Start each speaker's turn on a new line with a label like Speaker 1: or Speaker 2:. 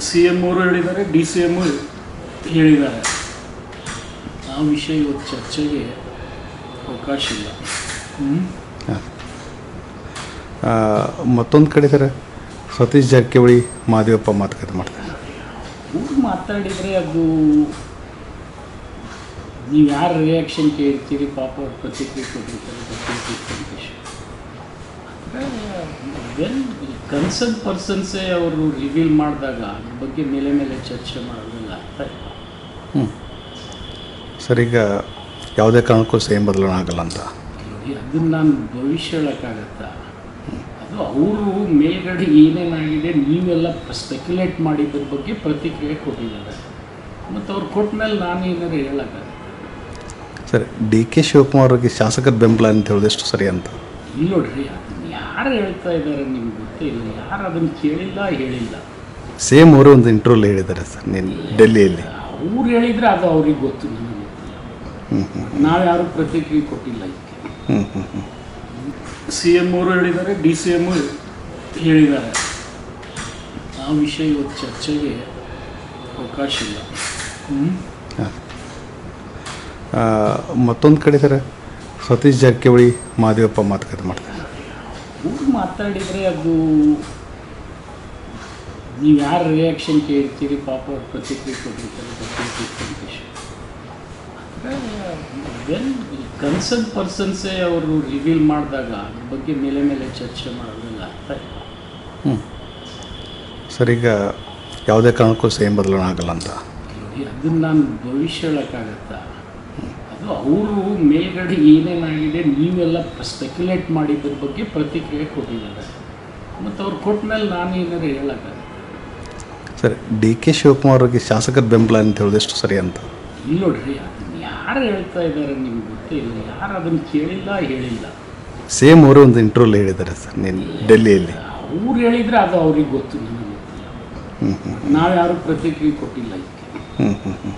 Speaker 1: C M ಅವರು ಹೇಳಿದ್ದಾರೆ D C M ಹೇಳಿದ್ದಾರೆ. ಆ ವಿಷಯ ಇವತ್ತು ಚರ್ಚೆಗೆ ಅವಕಾಶ ಇಲ್ಲ. ಹ್ಮ್?
Speaker 2: ಮತ್ತೊಂದು ಕಡೆ ಸರ್ ಸತೀಶ್ ಜಾರಕಿಹೊಳಿ ಮಾದೇವಪ್ಪ ಮಾತುಕತೆ ಮಾಡ್ತಾರೆ.
Speaker 1: ಅವ್ರು ಮಾತಾಡಿದರೆ ಅದು ನೀವು ಯಾರು ರಿಯಾಕ್ಷನ್ ಕೇಳ್ತೀರಿ? ಪಾಪ ಅವ್ರು ಪ್ರತಿಕ್ರಿಯೆ ಕೊಟ್ಟಿರ್ತಾರೆ ವೆಲ್ ಕನ್ಸರ್ನ್ ಪರ್ಸನ್ಸೇ ಅವರು ರಿವೀಲ್ ಮಾಡಿದಾಗ ಅದ್ರ ಬಗ್ಗೆ ಮೇಲೆ ಮೇಲೆ ಚರ್ಚೆ ಮಾಡೋದಿಲ್ಲ ಹ್ಞೂ ಇಲ್ಲ.
Speaker 2: ಸರ್ ಈಗ ಯಾವುದೇ ಕಾರಣಕ್ಕೂ ಸೇಮ್ ಬದಲಾವಣೆ ಆಗಲ್ಲ ಅಂತ.
Speaker 1: ನೋಡಿ ಅದನ್ನ ನಾನು ಭವಿಷ್ಯ ಹೇಳೋಕ್ಕಾಗತ್ತಾ? ಅದು ಅವರು ಮೇಲ್ಗಡೆ ಏನೇನಾಗಿದೆ ನೀವೆಲ್ಲ ಸ್ಪೆಕ್ಯುಲೇಟ್ ಮಾಡಿದ್ರ ಬಗ್ಗೆ ಪ್ರತಿಕ್ರಿಯೆ ಕೊಟ್ಟಿದ್ದಾರೆ. ಮತ್ತು ಅವ್ರು ಕೊಟ್ಟ ಮೇಲೆ ನಾನು ಏನಾದ್ರು ಹೇಳೋಕ್ಕಾಗತ್ತೆ?
Speaker 2: ಸರಿ ಡಿ ಕೆ ಶಿವಕುಮಾರ್ ಅವ್ರಿಗೆ ಶಾಸಕರ ಬೆಂಬಲ ಅಂತ ಹೇಳೋದೆಷ್ಟು ಸರಿ ಅಂತ?
Speaker 1: ಇಲ್ಲ ನೋಡ್ರಿ ಯಾರು ಹೇಳ್ತಾ ಇದ್ದಾರೆ ನಿಮ್ಗೆ ಗೊತ್ತಿಲ್ಲ ಯಾರು ಅದನ್ನು ಕೇಳಿಲ್ಲ ಹೇಳಿಲ್ಲ?
Speaker 2: ಸೇಮ್ ಅವರು ಒಂದು ಇಂಟ್ರೋಲ್ ಹೇಳಿದ್ದಾರೆ ಸರ್ ನೀನು ಡೆಲ್ಲಿಯಲ್ಲಿ.
Speaker 1: ಅವ್ರು ಹೇಳಿದರೆ ಅದು ಅವ್ರಿಗೆ ಗೊತ್ತು ನನಗೆ ಗೊತ್ತಿಲ್ಲ.
Speaker 2: ಹ್ಞೂ ಹ್ಞೂ
Speaker 1: ನಾವು ಯಾರು ಪ್ರತಿಕ್ರಿಯೆ ಕೊಟ್ಟಿಲ್ಲ ಇದಕ್ಕೆ. ಸಿ ಎಂ ಅವರು ಹೇಳಿದ್ದಾರೆ ಡಿ ಸಿ ಎಂ ಹೇಳಿದ್ದಾರೆ. ಆ ವಿಷಯ ಇವತ್ತು ಚರ್ಚೆಗೆ ಅವಕಾಶ ಇಲ್ಲ?
Speaker 2: ಮತ್ತೊಂದು ಕಡೆ ಸರ್ ಸತೀಶ್ ಜಾರಕಿಹೊಳಿ ಮಾದೇವಪ್ಪ ಮಾತುಕತೆ ಮಾಡ್ತಾರೆ.
Speaker 1: ಅವ್ರು ಮಾತಾಡಿದರೆ ಅದು ನೀವು ಯಾರು ರಿಯಾಕ್ಷನ್ ಕೇಳ್ತೀರಿ? ಪಾಪ ಅವ್ರು ಪ್ರತಿಕ್ರಿಯೆ ಕೊಟ್ಟಿರ್ತಾರೆ ವೆಲ್ ಕನ್ಸರ್ನ್ ಪರ್ಸನ್ಸೇ ಅವರು ರಿವೀಲ್ ಮಾಡಿದಾಗ ಅದ್ರ ಬಗ್ಗೆ ಮೇಲೆ ಮೇಲೆ ಚರ್ಚೆ ಮಾಡೋದ್ರಲ್ಲಿ ಅರ್ಥ ಇಲ್ಲ.
Speaker 2: ಹ್ಞೂ ಸರ್ ಈಗ ಯಾವುದೇ ಕಾರಣಕ್ಕೂ ಸೇಮ್ ಬದಲಾವಣೆ ಆಗಲ್ಲ ಅಂತ.
Speaker 1: ಅದನ್ನು ನಾನು ಭವಿಷ್ಯ ಹೇಳೋಕ್ಕಾಗತ್ತಾ? ಅವರು ಮೇಲ್ಗಡೆ ಏನೇನಾಗಿದೆ ನೀವೆಲ್ಲ ಸ್ಪೆಕ್ಯುಲೇಟ್ ಮಾಡಿದ್ರ ಬಗ್ಗೆ ಪ್ರತಿಕ್ರಿಯೆ ಕೊಟ್ಟಿದ್ದಾರೆ. ಮತ್ತು ಅವ್ರು ಕೊಟ್ಟ ಮೇಲೆ ನಾನು ಏನಾರು ಹೇಳೋಕ್ಕಾಗತ್ತೆ?
Speaker 2: ಸರಿ ಡಿ ಕೆ ಶಿವಕುಮಾರ್ ಅವ್ರಿಗೆ ಶಾಸಕರ ಬೆಂಬಲ ಅಂತ ಹೇಳೋದೆಷ್ಟು ಸರಿ ಅಂತ?
Speaker 1: ಇಲ್ಲ ನೋಡ್ರಿ ಅದನ್ನ ಯಾರು ಹೇಳ್ತಾ ಇದ್ದಾರೆ ನಿಮ್ಗೆ ಗೊತ್ತೇ ಇಲ್ಲ. ಯಾರು ಅದನ್ನು ಕೇಳಿಲ್ಲ ಹೇಳಿಲ್ಲ.
Speaker 2: ಸೇಮ್ ಅವರು ಒಂದು ಇಂಟರ್ವ್ಯೂಲ್ ಹೇಳಿದ್ದಾರೆ ಸರ್ ನೀನು ಡೆಲ್ಲಿಯಲ್ಲಿ.
Speaker 1: ಅವ್ರು ಹೇಳಿದರೆ ಅದು ಅವ್ರಿಗೆ ಗೊತ್ತು ನಿಮಗೆ ಗೊತ್ತಿಲ್ಲ.
Speaker 2: ಹ್ಞೂ ಹ್ಞೂ
Speaker 1: ನಾವು ಯಾರು ಪ್ರತಿಕ್ರಿಯೆ ಕೊಟ್ಟಿಲ್ಲ ಇದಕ್ಕೆ.
Speaker 2: ಹ್ಞೂ ಹ್ಞೂ ಹ್ಞೂ